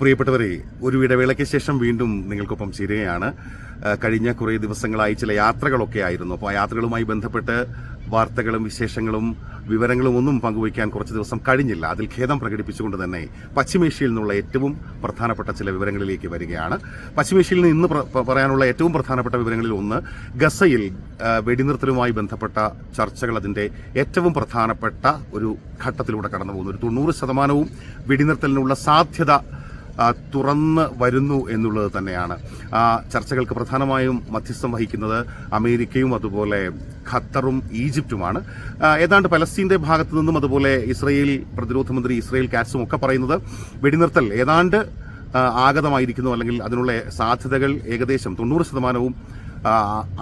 പ്രിയപ്പെട്ടവരെ ഒരു ഇടവേളയ്ക്ക് ശേഷം വീണ്ടും നിങ്ങൾക്കൊപ്പം ചേരുകയാണ്. കഴിഞ്ഞ കുറേ ദിവസങ്ങളായി ചില യാത്രകളൊക്കെ ആയിരുന്നു. അപ്പോൾ ആ യാത്രകളുമായി ബന്ധപ്പെട്ട് വാർത്തകളും വിശേഷങ്ങളും വിവരങ്ങളും ഒന്നും പങ്കുവയ്ക്കാൻ കുറച്ച് ദിവസം കഴിഞ്ഞില്ല. അതിൽ ഖേദം പ്രകടിപ്പിച്ചുകൊണ്ട് തന്നെ പശ്ചിമേഷ്യയിൽ നിന്നുള്ള ഏറ്റവും പ്രധാനപ്പെട്ട ചില വിവരങ്ങളിലേക്ക് വരികയാണ്. പശ്ചിമേഷ്യയിൽ നിന്ന് ഇന്ന് പറയാനുള്ള ഏറ്റവും പ്രധാനപ്പെട്ട വിവരങ്ങളിൽ ഒന്ന് ഗസയിൽ വെടിനിർത്തലുമായി ബന്ധപ്പെട്ട ചർച്ചകൾ അതിന്റെ ഏറ്റവും പ്രധാനപ്പെട്ട ഒരു ഘട്ടത്തിലൂടെ കടന്നു പോകുന്നു ഒരു തൊണ്ണൂറ് ശതമാനവും വെടിനിർത്തലിനുള്ള സാധ്യത തുറന്ന് വരുന്നു എന്നുള്ളത് തന്നെയാണ്. ആ ചർച്ചകൾക്ക് പ്രധാനമായും മധ്യസ്ഥം വഹിക്കുന്നത് അമേരിക്കയും അതുപോലെ ഖത്തറും ഈജിപ്തുമാണ്. ഏതാണ്ട് പലസ്തീന്റെ ഭാഗത്തു നിന്നും അതുപോലെ ഇസ്രയേൽ പ്രതിരോധ മന്ത്രി ഇസ്രയേൽ കാറ്റ്സും ഒക്കെ പറയുന്നത് വെടിനിർത്തൽ ഏതാണ്ട് ആഗതമായിരിക്കുന്നു അല്ലെങ്കിൽ അതിനുള്ള സാധ്യതകൾ ഏകദേശം തൊണ്ണൂറ് ശതമാനവും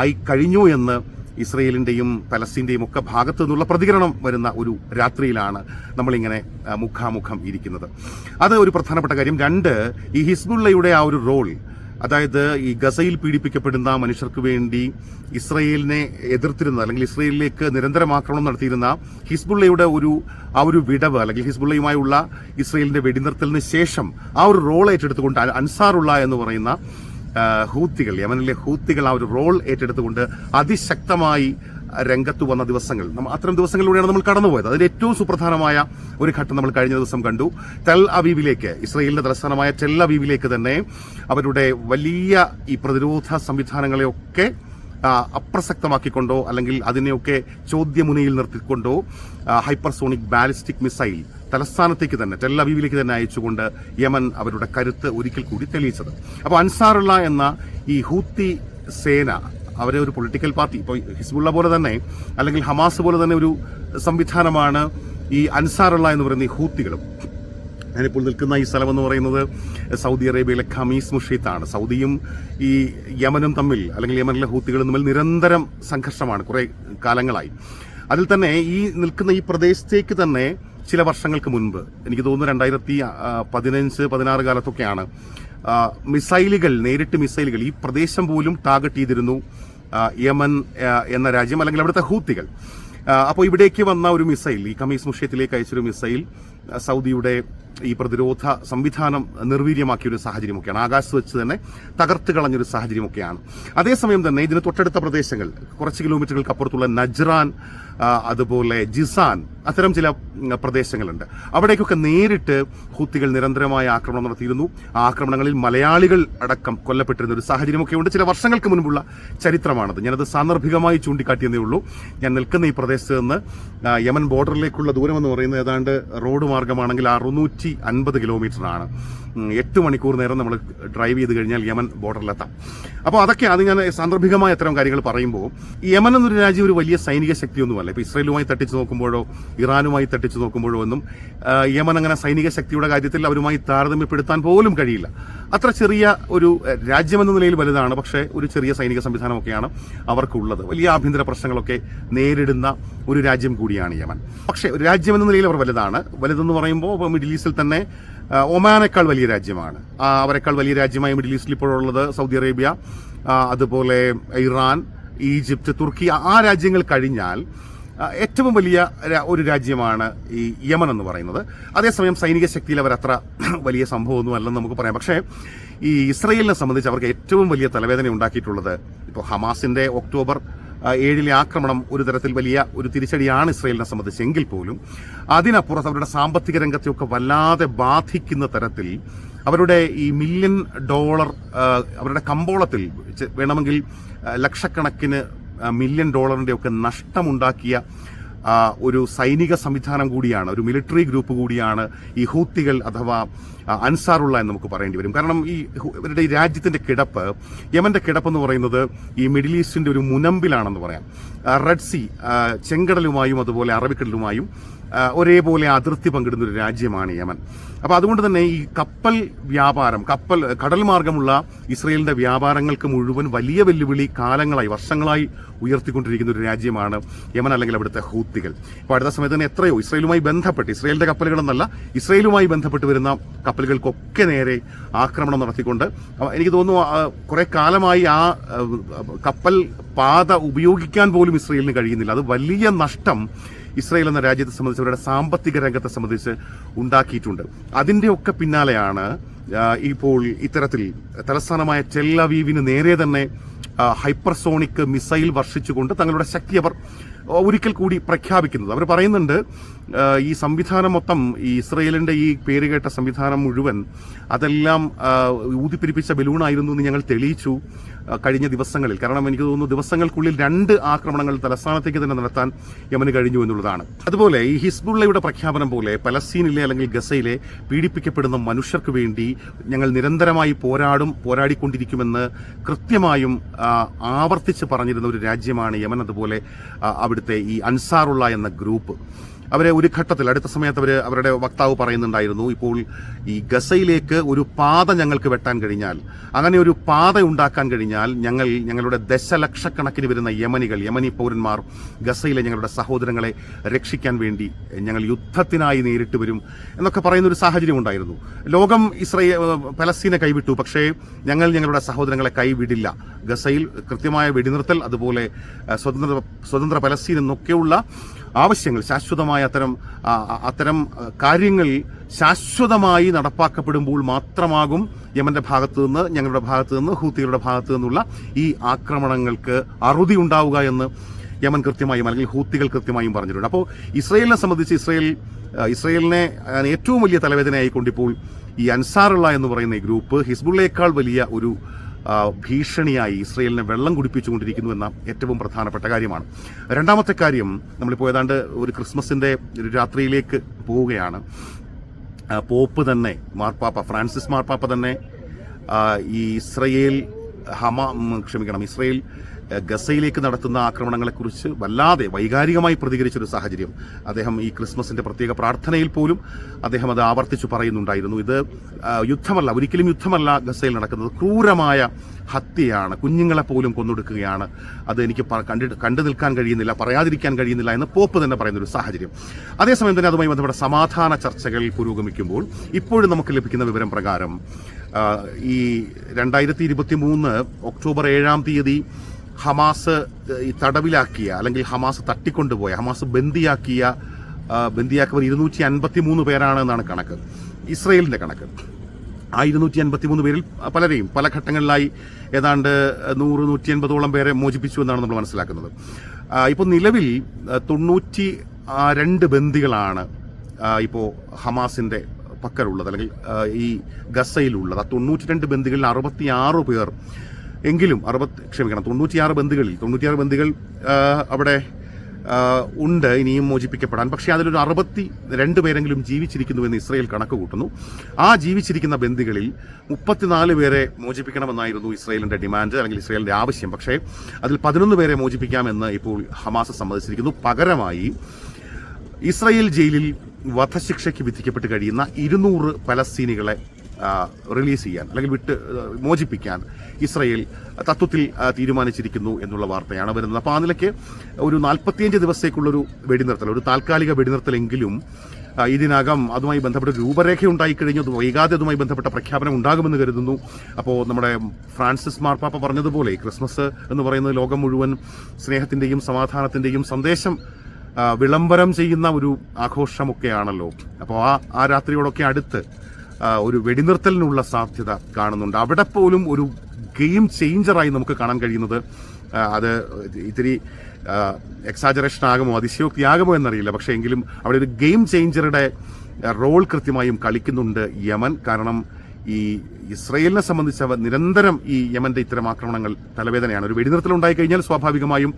ആയി കഴിഞ്ഞു എന്ന് ഇസ്രയേലിന്റെയും പലസ്തീന്റെയും ഒക്കെ ഭാഗത്തു നിന്നുള്ള പ്രതികരണം വരുന്ന ഒരു രാത്രിയിലാണ് നമ്മളിങ്ങനെ മുഖാമുഖം ഇരിക്കുന്നത്. അത് ഒരു പ്രധാനപ്പെട്ട കാര്യം. രണ്ട് ഈ ഹിസ്ബുള്ളയുടെ ആ ഒരു റോൾ അതായത് ഈ ഗസയിൽ പീഡിപ്പിക്കപ്പെടുന്ന മനുഷ്യർക്ക് വേണ്ടി ഇസ്രയേലിനെ എതിർത്തിരുന്ന അല്ലെങ്കിൽ ഇസ്രയേലിലേക്ക് നിരന്തരം ആക്രമണം നടത്തിയിരുന്ന ഹിസ്ബുള്ളയുടെ ഒരു ആ ഒരു വിടവ് അല്ലെങ്കിൽ ഹിസ്ബുള്ളയുമായുള്ള ഇസ്രയേലിന്റെ വെടിനിർത്തലിന് ശേഷം ആ ഒരു റോൾ ഏറ്റെടുത്തുകൊണ്ട് അൻസാറുള്ള എന്ന് പറയുന്ന ഹൂത്തികൾ യമനിലെ ഹൂത്തികൾ ആ ഒരു റോൾ ഏറ്റെടുത്തുകൊണ്ട് അതിശക്തമായി രംഗത്ത് വന്ന ദിവസങ്ങൾ. നമ്മ അത്തരം ദിവസങ്ങളിലൂടെയാണ് നമ്മൾ കടന്നുപോയത്. അതിൽ ഏറ്റവും സുപ്രധാനമായ ഒരു ഘട്ടം നമ്മൾ കഴിഞ്ഞ ദിവസം കണ്ടു. ടെൽ അവീവിലേക്ക് ഇസ്രയേലിന്റെ തലസ്ഥാനമായ ടെൽ അവീവിലേക്ക് തന്നെ അവരുടെ വലിയ ഈ പ്രതിരോധ സംവിധാനങ്ങളെയൊക്കെ അപ്രസക്തമാക്കിക്കൊണ്ടോ അല്ലെങ്കിൽ അതിനെയൊക്കെ ചോദ്യമുനയിൽ നിർത്തിക്കൊണ്ടോ ഹൈപ്പർസോണിക് ബാലിസ്റ്റിക് മിസൈൽ തലസ്ഥാനത്തേക്ക് തന്നെ ടെല്ലവീവിലേക്ക് തന്നെ അയച്ചുകൊണ്ട് യമൻ അവരുടെ കരുത്ത് ഒരിക്കൽ കൂടി തെളിയിച്ചത്. അപ്പോൾ അൻസാറുള്ള എന്ന ഈ ഹൂത്തി സേന അവരെ ഒരു പൊളിറ്റിക്കൽ പാർട്ടി ഇപ്പോൾ ഹിസ്ബുള്ള പോലെ തന്നെ അല്ലെങ്കിൽ ഹമാസ് പോലെ തന്നെ ഒരു സംവിധാനമാണ് ഈ അൻസാറുള്ള എന്ന് പറയുന്ന ഈ ഹൂത്തികളും. ഞാനിപ്പോൾ നിൽക്കുന്ന ഈ സ്ഥലം എന്ന് പറയുന്നത് സൗദി അറേബ്യയിലെ ഖമീസ് മുഷീത്താണ്. സൗദിയും ഈ യമനും തമ്മിൽ അല്ലെങ്കിൽ യമനിലെ ഹൂത്തികളും തമ്മിൽ നിരന്തരം സംഘർഷമാണ് കുറേ കാലങ്ങളായി. അതിൽ തന്നെ ഈ നിൽക്കുന്ന ഈ പ്രദേശത്തേക്ക് തന്നെ ചില വർഷങ്ങൾക്ക് മുൻപ് എനിക്ക് തോന്നുന്നു രണ്ടായിരത്തി പതിനഞ്ച് പതിനാറ് കാലത്തൊക്കെയാണ് മിസൈലുകൾ നേരിട്ട് മിസൈലുകൾ ഈ പ്രദേശം പോലും ടാർഗറ്റ് ചെയ്തിരുന്നു യമൻ എന്ന രാജ്യം അല്ലെങ്കിൽ അവിടുത്തെ ഹൂത്തികൾ. അപ്പോൾ ഇവിടേക്ക് വന്ന ഒരു മിസൈൽ ഈ കമീസ് മുഷ്യത്തിലേക്ക് അയച്ചൊരു മിസൈൽ സൗദിയുടെ ഈ പ്രതിരോധ സംവിധാനം നിർവീര്യമാക്കിയ ഒരു സാഹചര്യമൊക്കെയാണ് ആകാശത്ത് വെച്ച് തന്നെ തകർത്ത് കളഞ്ഞൊരു സാഹചര്യമൊക്കെയാണ്. അതേസമയം തന്നെ ഇതിന് തൊട്ടടുത്ത പ്രദേശങ്ങൾ കുറച്ച് കിലോമീറ്ററുകൾക്ക് അപ്പുറത്തുള്ള നജ്റാൻ അതുപോലെ ജിസാൻ അത്തരം ചില പ്രദേശങ്ങളുണ്ട്. അവിടേക്കൊക്കെ നേരിട്ട് ഹുത്തികൾ നിരന്തരമായ ആക്രമണം നടത്തിയിരുന്നു. ആ ആക്രമണങ്ങളിൽ മലയാളികൾ അടക്കം കൊല്ലപ്പെട്ടിരുന്ന ഒരു സാഹചര്യമൊക്കെ ഉണ്ട്. ചില വർഷങ്ങൾക്ക് മുൻപുള്ള ചരിത്രമാണത്. ഞാനത് സാന്ദർഭികമായി ചൂണ്ടിക്കാട്ടിയെന്നേ ഉള്ളൂ. ഞാൻ നിൽക്കുന്ന ഈ പ്രദേശത്ത് നിന്ന് യമൻ ബോർഡറിലേക്കുള്ള ദൂരം എന്ന് പറയുന്നത് ഏതാണ്ട് റോഡ് മാർഗമാണെങ്കിൽ അറുന്നൂറ്റി അൻപത് കിലോമീറ്ററാണ്. എട്ട് മണിക്കൂർ നേരം നമ്മൾ ഡ്രൈവ് ചെയ്ത് കഴിഞ്ഞാൽ യമൻ ബോർഡറിലെത്താം. അപ്പോൾ അതൊക്കെ അത് ഞാൻ സാന്ദർഭികമായ അത്തരം കാര്യങ്ങൾ പറയുമ്പോൾ യമൻ എന്നൊരു രാജ്യം ഒരു വലിയ സൈനിക ശക്തിയൊന്നുമല്ല. ഇപ്പോൾ ഇസ്രയേലുമായി തട്ടിച്ച് നോക്കുമ്പോഴോ ഇറാനുമായി തട്ടിച്ചു നോക്കുമ്പോഴോ ഒന്നും യമൻ അങ്ങനെ സൈനിക ശക്തിയുടെ കാര്യത്തിൽ അവരുമായി താരതമ്യപ്പെടുത്താൻ പോലും കഴിയില്ല. അത്ര ചെറിയ ഒരു രാജ്യമെന്ന നിലയിൽ വലുതാണ് പക്ഷേ ഒരു ചെറിയ സൈനിക സംവിധാനമൊക്കെയാണ് അവർക്കുള്ളത്. വലിയ ആഭ്യന്തര പ്രശ്നങ്ങളൊക്കെ നേരിടുന്ന ഒരു രാജ്യം കൂടിയാണ് യമൻ. പക്ഷേ ഒരു രാജ്യമെന്ന നിലയിൽ അവർ വലുതാണ്. വലുതെന്ന് പറയുമ്പോൾ മിഡിൽ ഈസ്റ്റിൽ തന്നെ ഒമാനേക്കാൾ വലിയ രാജ്യമാണ്. അവരെക്കാൾ വലിയ രാജ്യമായി മിഡിൽ ഈസ്റ്റിൽ ഇപ്പോഴുള്ളത് സൗദി അറേബ്യ അതുപോലെ ഇറാൻ ഈജിപ്ത് തുർക്കി ആ- രാജ്യങ്ങൾ കഴിഞ്ഞാൽ ഏറ്റവും വലിയ ഒരു രാജ്യമാണ് ഈ യമൻ എന്ന് പറയുന്നത്. അതേസമയം സൈനിക ശക്തിയിൽ അവർ അത്ര വലിയ സംഭവമൊന്നും അല്ലെന്ന് നമുക്ക് പറയാം. പക്ഷേ ഈ ഇസ്രയേലിനെ സംബന്ധിച്ച് അവർക്ക് ഏറ്റവും വലിയ തലവേദന ഉണ്ടാക്കിയിട്ടുള്ളത് ഇപ്പോൾ ഹമാസിന്റെ ഒക്ടോബർ ഏഴിലെ ആക്രമണം ഒരു തരത്തിൽ വലിയ ഒരു തിരിച്ചടിയാണ് ഇസ്രയേലിനെ സംബന്ധിച്ച്. എങ്കിൽ പോലും അതിനപ്പുറത്ത് അവരുടെ സാമ്പത്തിക രംഗത്തെയൊക്കെ വല്ലാതെ ബാധിക്കുന്ന തരത്തിൽ അവരുടെ ഈ മില്യൺ ഡോളർ അവരുടെ കമ്പോളത്തിൽ വേണമെങ്കിൽ ലക്ഷക്കണക്കിന് മില്യൺ ഡോളറിന്റെ ഒക്കെ നഷ്ടമുണ്ടാക്കിയ ഒരു സൈനിക സംവിധാനം കൂടിയാണ് ഒരു മിലിറ്ററി ഗ്രൂപ്പ് കൂടിയാണ് ഈ ഹൂത്തികൾ അഥവാ അൻസാറുള്ള എന്ന് നമുക്ക് പറയേണ്ടി വരും. കാരണം ഈ ഇവരുടെ ഈ രാജ്യത്തിന്റെ കിടപ്പ് യമന്റെ കിടപ്പ് എന്ന് പറയുന്നത് ഈ മിഡിൽ ഈസ്റ്റിന്റെ ഒരു മുനമ്പിലാണെന്ന് പറയാം. റെഡ് സി ചെങ്കടലുമായും അതുപോലെ അറബിക്കടലുമായും ഒരേപോലെ അതിർത്തി പങ്കിടുന്ന ഒരു രാജ്യമാണ് യമൻ. അപ്പൊ അതുകൊണ്ട് തന്നെ ഈ കപ്പൽ വ്യാപാരം കപ്പൽ കടൽ മാർഗമുള്ള ഇസ്രയേലിന്റെ വ്യാപാരങ്ങൾക്ക് മുഴുവൻ വലിയ വെല്ലുവിളി കാലങ്ങളായി വർഷങ്ങളായി ഉയർത്തിക്കൊണ്ടിരിക്കുന്ന ഒരു രാജ്യമാണ് യമൻ അല്ലെങ്കിൽ അവിടുത്തെ ഹൂത്തികൾ. ഇപ്പോൾ അടുത്ത സമയത്ത് തന്നെ എത്രയോ ഇസ്രയേലുമായി ബന്ധപ്പെട്ട് ഇസ്രയേലിന്റെ കപ്പലുകളെന്നല്ല ഇസ്രയേലുമായി ബന്ധപ്പെട്ട് വരുന്ന കപ്പലുകൾക്കൊക്കെ നേരെ ആക്രമണം നടത്തിക്കൊണ്ട് എനിക്ക് തോന്നുന്നു കുറെ കാലമായി ആ കപ്പൽ പാത ഉപയോഗിക്കാൻ പോലും ഇസ്രയേലിന് കഴിയുന്നില്ല. അത് വലിയ നഷ്ടം ഇസ്രായേൽ എന്ന രാജ്യത്തെ സംബന്ധിച്ച് അവരുടെ സാമ്പത്തിക രംഗത്തെ സംബന്ധിച്ച് ഉണ്ടാക്കിയിട്ടുണ്ട്. അതിന്റെ ഒക്കെ പിന്നാലെയാണ് ഇപ്പോൾ ഇത്തരത്തിൽ തലസ്ഥാനമായ ടെല്ലവീവിന് നേരെ തന്നെ ഹൈപ്പർസോണിക് മിസൈൽ വർഷിച്ചുകൊണ്ട് തങ്ങളുടെ ശക്തി അവർ ഒരിക്കൽ കൂടി പ്രഖ്യാപിക്കുന്നത്. അവർ പറയുന്നുണ്ട് ഈ സംവിധാനം മൊത്തം ഈ ഇസ്രയേലിന്റെ ഈ പേരുകേട്ട സംവിധാനം മുഴുവൻ അതെല്ലാം ഊതിപ്പിരിപ്പിച്ച ബലൂണായിരുന്നു എന്ന് ഞങ്ങൾ തെളിയിച്ചു കഴിഞ്ഞ ദിവസങ്ങളിൽ. കാരണം എനിക്ക് തോന്നുന്നു ദിവസങ്ങൾക്കുള്ളിൽ രണ്ട് ആക്രമണങ്ങൾ തലസ്ഥാനത്തേക്ക് തന്നെ നടത്താൻ യമന് കഴിഞ്ഞു എന്നുള്ളതാണ്. അതുപോലെ ഈ ഹിസ്ബുള്ളയുടെ പ്രഖ്യാപനം പോലെ പലസ്തീനിലെ അല്ലെങ്കിൽ ഗസയിലെ പീഡിപ്പിക്കപ്പെടുന്ന മനുഷ്യർക്ക് വേണ്ടി ഞങ്ങൾ നിരന്തരമായി പോരാടും പോരാടിക്കൊണ്ടിരിക്കുമെന്ന് കൃത്യമായും ആവർത്തിച്ച് പറഞ്ഞിരുന്ന ഒരു രാജ്യമാണ് യമൻ. അതുപോലെ ആ, അവിടുത്തെ ഈ അൻസാറുള്ള എന്ന ഗ്രൂപ്പ്. അവരെ ഒരു ഘട്ടത്തിൽ അടുത്ത സമയത്ത് അവർ അവരുടെ വക്താവ് പറയുന്നുണ്ടായിരുന്നു ഇപ്പോൾ ഈ ഗസയിലേക്ക് ഒരു പാത ഞങ്ങൾക്ക് വെട്ടാൻ കഴിഞ്ഞാൽ അങ്ങനെ ഒരു പാത ഉണ്ടാക്കാൻ കഴിഞ്ഞാൽ ഞങ്ങൾ ഞങ്ങളുടെ ദശലക്ഷക്കണക്കിന് വരുന്ന യമനികൾ യമനി പൗരന്മാർ ഗസയിലെ ഞങ്ങളുടെ സഹോദരങ്ങളെ രക്ഷിക്കാൻ വേണ്ടി ഞങ്ങൾ യുദ്ധത്തിനായി നേരിട്ട് വരും എന്നൊക്കെ പറയുന്ന ഒരു സാഹചര്യം ഉണ്ടായിരുന്നു. ലോകം ഇസ്രയേൽ പലസ്തീനെ കൈവിട്ടു പക്ഷേ ഞങ്ങൾ ഞങ്ങളുടെ സഹോദരങ്ങളെ കൈവിടില്ല. ഗസയിൽ കൃത്യമായ വെടിനിർത്തൽ അതുപോലെ സ്വതന്ത്ര സ്വതന്ത്ര പലസ്തീൻ എന്നൊക്കെയുള്ള ആവശ്യങ്ങൾ ശാശ്വതമായ അത്തരം ആ, ആ, അത്തരം കാര്യങ്ങൾ ശാശ്വതമായി നടപ്പാക്കപ്പെടുമ്പോൾ മാത്രമാകും യമന്റെ ഭാഗത്തു നിന്ന് ഞങ്ങളുടെ ഭാഗത്തു നിന്ന് ഹൂത്തികളുടെ ഭാഗത്തു നിന്നുള്ള ഈ ആക്രമണങ്ങൾക്ക് അറുതി ഉണ്ടാവുക എന്ന് യമൻ കൃത്യമായും അല്ലെങ്കിൽ ഹൂത്തികൾ കൃത്യമായും പറഞ്ഞിട്ടുണ്ട്. അപ്പോൾ ഇസ്രയേലിനെ സംബന്ധിച്ച് ഇസ്രയേൽ ഇസ്രയേലിനെ ഏറ്റവും വലിയ തലവേദനയായിക്കൊണ്ടിപ്പോൾ ഈ അൻസാറുള്ള എന്ന് പറയുന്ന ഈ ഗ്രൂപ്പ് ഹിസ്ബുള്ളയേക്കാൾ വലിയ ഒരു ഭീഷണിയായി ഇസ്രയേലിനെ വെള്ളം കുടിപ്പിച്ചുകൊണ്ടിരിക്കുന്നു എന്ന ഏറ്റവും പ്രധാനപ്പെട്ട കാര്യമാണ്. രണ്ടാമത്തെ കാര്യം നമ്മളിപ്പോൾ ഏതാണ്ട് ഒരു ക്രിസ്മസിന്റെ ഒരു രാത്രിയിലേക്ക് പോവുകയാണ്. പോപ്പ് തന്നെ മാർപ്പാപ്പ ഫ്രാൻസിസ് മാർപ്പാപ്പ തന്നെ ഈ ഇസ്രയേൽ ഹമ ക്ഷമിക്കണം ഇസ്രയേൽ ഗസയിലേക്ക് നടത്തുന്ന ആക്രമണങ്ങളെക്കുറിച്ച് വല്ലാതെ വൈകാരികമായി പ്രതികരിച്ചൊരു സാഹചര്യം. അദ്ദേഹം ഈ ക്രിസ്മസിന്റെ പ്രത്യേക പ്രാർത്ഥനയിൽ പോലും അദ്ദേഹം അത് ആവർത്തിച്ചു പറയുന്നുണ്ടായിരുന്നു. ഇത് യുദ്ധമല്ല ഒരിക്കലും യുദ്ധമല്ല ഗസയിൽ നടക്കുന്നത്. ക്രൂരമായ ഹത്യയാണ്. കുഞ്ഞുങ്ങളെ പോലും കൊന്നൊടുക്കുകയാണ്. അത് എനിക്ക് കണ്ടിട്ട് കണ്ടു നിൽക്കാൻ കഴിയുന്നില്ല പറയാതിരിക്കാൻ കഴിയുന്നില്ല എന്ന് പോപ്പ് തന്നെ പറയുന്ന ഒരു സാഹചര്യം. അതേസമയം തന്നെ അതുമായി ബന്ധപ്പെട്ട സമാധാന ചർച്ചകൾ പുരോഗമിക്കുമ്പോൾ ഇപ്പോഴും നമുക്ക് ലഭിക്കുന്ന വിവരം പ്രകാരം ഈ രണ്ടായിരത്തി ഇരുപത്തി മൂന്ന് ഒക്ടോബർ ഏഴാം തീയതി ഹമാസ് തടവിലാക്കിയ അല്ലെങ്കിൽ ഹമാസ് തട്ടിക്കൊണ്ടുപോയ ഹമാസ് ബന്ദിയാക്കിയ ബന്ദിയാക്കിയവർ ഇരുന്നൂറ്റി അൻപത്തി മൂന്ന് പേരാണ് എന്നാണ് കണക്ക്. ഇസ്രയേലിന്റെ കണക്ക്. ആ ഇരുന്നൂറ്റി അൻപത്തി മൂന്ന് പേരിൽ പലരെയും പല ഘട്ടങ്ങളിലായി ഏതാണ്ട് നൂറ് നൂറ്റി അൻപതോളം പേരെ മോചിപ്പിച്ചു എന്നാണ് നമ്മൾ മനസ്സിലാക്കുന്നത്. ഇപ്പോൾ നിലവിൽ തൊണ്ണൂറ്റി രണ്ട് ബന്ദികളാണ് ഇപ്പോൾ ഹമാസിന്റെ പക്കലുള്ളത് അല്ലെങ്കിൽ ഈ ഗസയിലുള്ളത്. ആ തൊണ്ണൂറ്റി രണ്ട് ബന്ദികളിൽ അറുപത്തി ആറ് പേർ എങ്കിലും അറുപത്തി ക്ഷമിക്കണം തൊണ്ണൂറ്റിയാറ് ബന്ധുകളിൽ തൊണ്ണൂറ്റിയാറ് ബന്ധുകൾ അവിടെ ഉണ്ട് ഇനിയും മോചിപ്പിക്കപ്പെടാൻ. പക്ഷേ അതിലൊരു അറുപത്തി രണ്ട് പേരെങ്കിലും ജീവിച്ചിരിക്കുന്നുവെന്ന് ഇസ്രയേൽ കണക്ക് കൂട്ടുന്നു ആ ജീവിച്ചിരിക്കുന്ന ബന്ദികളിൽ മുപ്പത്തിനാല് പേരെ മോചിപ്പിക്കണമെന്നായിരുന്നു ഇസ്രയേലിന്റെ ഡിമാൻഡ് അല്ലെങ്കിൽ ഇസ്രയേലിന്റെ ആവശ്യം. പക്ഷേ അതിൽ പതിനൊന്ന് പേരെ മോചിപ്പിക്കാമെന്ന് ഇപ്പോൾ ഹമാസ് സമ്മതിച്ചിരിക്കുന്നു. പകരമായി ഇസ്രയേൽ ജയിലിൽ വധശിക്ഷയ്ക്ക് വിധിക്കപ്പെട്ട് കഴിയുന്ന ഇരുന്നൂറ് പലസ്തീനികളെ റിലീസ് ചെയ്യാൻ അല്ലെങ്കിൽ വിട്ട് മോചിപ്പിക്കാൻ ഇസ്രയേൽ തത്വത്തിൽ തീരുമാനിച്ചിരിക്കുന്നു എന്നുള്ള വാർത്തയാണ് വരുന്നത്. അപ്പോൾ ആ നിലയ്ക്ക് ഒരു നാൽപ്പത്തിയഞ്ച് ദിവസത്തേക്കുള്ളൊരു വെടിനിർത്തൽ ഒരു താൽക്കാലിക വെടിനിർത്തലെങ്കിലും ഇതിനകം അതുമായി ബന്ധപ്പെട്ട രൂപരേഖ ഉണ്ടായിക്കഴിഞ്ഞു വൈകാതെ അതുമായി ബന്ധപ്പെട്ട പ്രഖ്യാപനം ഉണ്ടാകുമെന്ന് കരുതുന്നു. അപ്പോൾ നമ്മുടെ ഫ്രാൻസിസ് മാർപ്പാപ്പ പറഞ്ഞതുപോലെ ക്രിസ്മസ് എന്ന് പറയുന്നത് ലോകം മുഴുവൻ സ്നേഹത്തിന്റെയും സമാധാനത്തിന്റെയും സന്ദേശം വിളംബരം ചെയ്യുന്ന ഒരു ആഘോഷമൊക്കെയാണല്ലോ. അപ്പോൾ ആ ആ രാത്രിയോടൊക്കെ അടുത്ത് ഒരു വെടിനിർത്തലിനുള്ള സാധ്യത കാണുന്നുണ്ട്. അവിടെ പോലും ഒരു ഗെയിം ചേഞ്ചറായി നമുക്ക് കാണാൻ കഴിയുന്നത് അത് ഇത്തിരി എക്സാജറേഷൻ ആകുമോ അതിശയോക്തിയാകുമോ എന്നറിയില്ല. പക്ഷേ എങ്കിലും അവിടെ ഒരു ഗെയിം ചേഞ്ചറുടെ റോൾ കൃത്യമായും കളിക്കുന്നുണ്ട് യമൻ. കാരണം ഈ ഇസ്രയേലിനെ സംബന്ധിച്ച് നിരന്തരം ഈ യമന്റെ ഇത്തരം ആക്രമണങ്ങൾ തലവേദനയാണ്. ഒരു വെടിനിർത്തൽ ഉണ്ടായി കഴിഞ്ഞാൽ സ്വാഭാവികമായും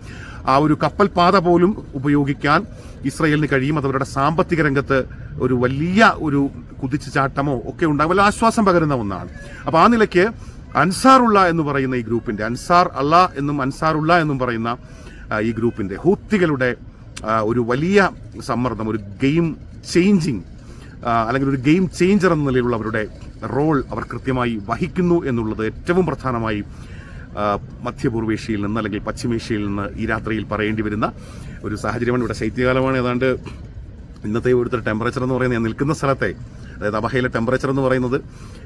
ആ ഒരു കപ്പൽ പാത പോലും ഉപയോഗിക്കാൻ ഇസ്രയേലിന് കഴിയും. അത് അവരുടെ സാമ്പത്തിക രംഗത്ത് ഒരു വലിയ ഒരു കുതിച്ചുചാട്ടമോ ഒക്കെ ഉണ്ടാകും വല്ല ആശ്വാസം പകരുന്ന ഒന്നാണ്. അപ്പൊ ആ നിലയ്ക്ക് അൻസാറുള്ള എന്ന് പറയുന്ന ഈ ഗ്രൂപ്പിന്റെ അൻസാർ അള്ള എന്നും അൻസാറുള്ള എന്നും പറയുന്ന ഈ ഗ്രൂപ്പിന്റെ ഹൂത്തികളുടെ ഒരു വലിയ സമ്മർദ്ദം ഒരു ഗെയിം ചേഞ്ചിങ് അല്ലെങ്കിൽ ഒരു ഗെയിം ചേഞ്ചർ എന്ന നിലയിലുള്ള അവരുടെ റോൾ അവർ കൃത്യമായി വഹിക്കുന്നു എന്നുള്ളത് ഏറ്റവും പ്രധാനമായി മധ്യപൂർവേഷ്യയിൽ നിന്ന് അല്ലെങ്കിൽ പശ്ചിമേഷ്യയിൽ നിന്ന് ഈ രാത്രിയിൽ പറയേണ്ടി വരുന്ന ഒരു സാഹചര്യമാണ്. ഇവിടെ ശൈത്യകാലമാണ്. ഏതാണ്ട് ഇന്നത്തെ ഇവിടുത്തെ ടെമ്പറേച്ചർ എന്ന് പറയുന്നത് നിൽക്കുന്ന സ്ഥലത്തെ അതായത് അബഹയിലെ ടെമ്പറേച്ചർ എന്ന് പറയുന്നത്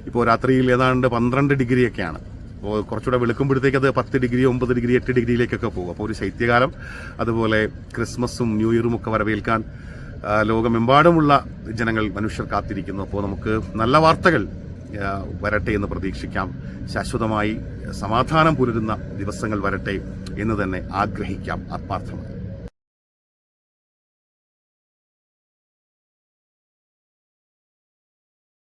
ഇപ്പോൾ രാത്രിയിൽ ഏതാണ്ട് പന്ത്രണ്ട് ഡിഗ്രിയൊക്കെയാണ്. അപ്പോൾ കുറച്ചുകൂടെ വെളുക്കുമ്പോഴത്തേക്ക് അത് പത്ത് ഡിഗ്രി ഒമ്പത് ഡിഗ്രി എട്ട് ഡിഗ്രിയിലേക്കൊക്കെ പോകും. അപ്പോൾ ഒരു ശൈത്യകാലം അതുപോലെ ക്രിസ്മസും ന്യൂ ഇയറും ഒക്കെ വരവേൽക്കാൻ ലോകമെമ്പാടുമുള്ള ജനങ്ങൾ മനുഷ്യർ കാത്തിരിക്കുന്നു. അപ്പോൾ നമുക്ക് നല്ല വാർത്തകൾ വരട്ടെ എന്ന് പ്രതീക്ഷിക്കാം. ശാശ്വതമായി സമാധാനം പുലരുന്ന ദിവസങ്ങൾ വരട്ടെ എന്ന് തന്നെ ആഗ്രഹിക്കാം. ആത്മാർത്ഥമായി.